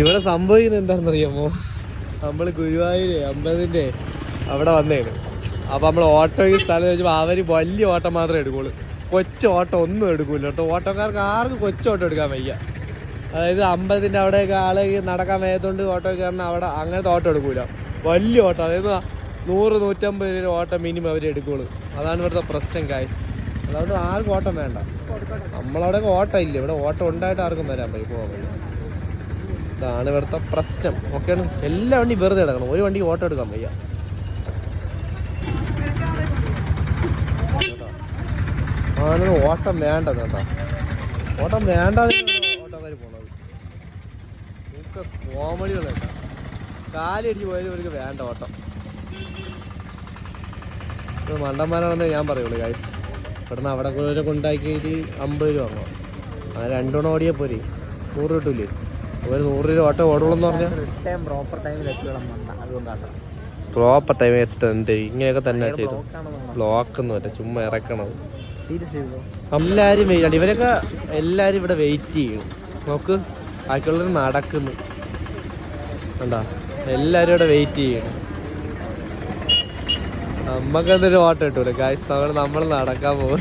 ഇവിടെ സംഭവിക്കുന്നത് എന്താണെന്ന് അറിയാമോ നമ്മൾ ഗുരുവായൂര് അമ്പതിന്റെ അവിടെ വന്നേന്. അപ്പൊ നമ്മൾ ഓട്ടോയ്ക്ക് സ്ഥലം ചോദിച്ചപ്പോൾ അവർ വലിയ ഓട്ടം മാത്രമേ എടുക്കുള്ളൂ. കൊച്ചു ഓട്ടം ഒന്നും എടുക്കൂല കേട്ടോ. ഓട്ടോക്കാർക്ക് ആർക്കും കൊച്ചു ഓട്ടം എടുക്കാൻ വയ്യ. അതായത് അമ്പതിന്റെ അവിടെയൊക്കെ ആളെ നടക്കാൻ വയ്യാത്തോണ്ട് ഓട്ടോ കയറുന്ന അവിടെ അങ്ങനത്തെ ഓട്ടം എടുക്കൂല. വലിയ ഓട്ടം. അതായത് നൂറ് നൂറ്റമ്പത് രൂപ ഓട്ടം മിനിമം അവർ എടുക്കുള്ളൂ. അതാണ് ഇവിടുത്തെ പ്രശ്നം കായ് അതുകൊണ്ട് ആർക്കും ഓട്ടം വേണ്ട. നമ്മളവിടെ ഓട്ടം ഇല്ല. ഇവിടെ ഓട്ടം ഉണ്ടായിട്ട് ആർക്കും വരാൻ പറ്റും പോകാൻ പറ്റും ഇതാണ് ഇവിടുത്തെ പ്രശ്നം. ഓക്കെയാണ് എല്ലാ വണ്ടി വെറുതെ എടുക്കണം ഒരു വണ്ടി ഓട്ടോ എടുക്കാൻ വയ്യ. ആണ് ഓട്ടം വേണ്ട കേട്ടോ. ഓട്ടം വേണ്ട ഓട്ടോക്കാർ പോണത്. ഒക്കെ കോമഡികൾ കേട്ടോ. കാലടിച്ച് പോയാലും ഇവർക്ക് വേണ്ട ഓട്ടം. ഇത് മണ്ടന്മാരാണെന്ന് ഞാൻ പറയുള്ളൂ കാര്യം ഇവിടുന്ന് അവിടെ കൊണ്ടാക്കിയിട്ട് അമ്പത് രൂപ വാങ്ങുക ആ രണ്ടെണ്ണം ഓടിയാൽ പോരെ. നൂറ് കിട്ടൂലേ? ഒരു നൂറ് രൂപ ഓട്ടോ ഓടുള്ളൂ എന്ന് പറഞ്ഞാൽ പ്രോപ്പർ ടൈമിൽ അതുകൊണ്ടാണ് പ്രോപ്പർ ടൈം എത്തണ്ട് ഇങ്ങനെയൊക്കെ തന്നെ ചെയ്തു. ബ്ലോക്ക് ഒന്നും പറ്റ ചുമ്മാ ഇറക്കണം. എല്ലാരും വെയിറ്റ് ഇവരൊക്കെ എല്ലാരും ഇവിടെ വെയിറ്റ് ചെയ്യും. നോക്ക് ബാക്കിയുള്ളവർ നടക്കുന്നു. കണ്ടാ? എല്ലാരും ഇവിടെ വെയിറ്റ് ചെയ്യണം നമ്മക്ക് എന്തൊരു ഓട്ടം കിട്ടൂല. കാശ് നമ്മൾ നമ്മൾ നടക്കാൻ പോകും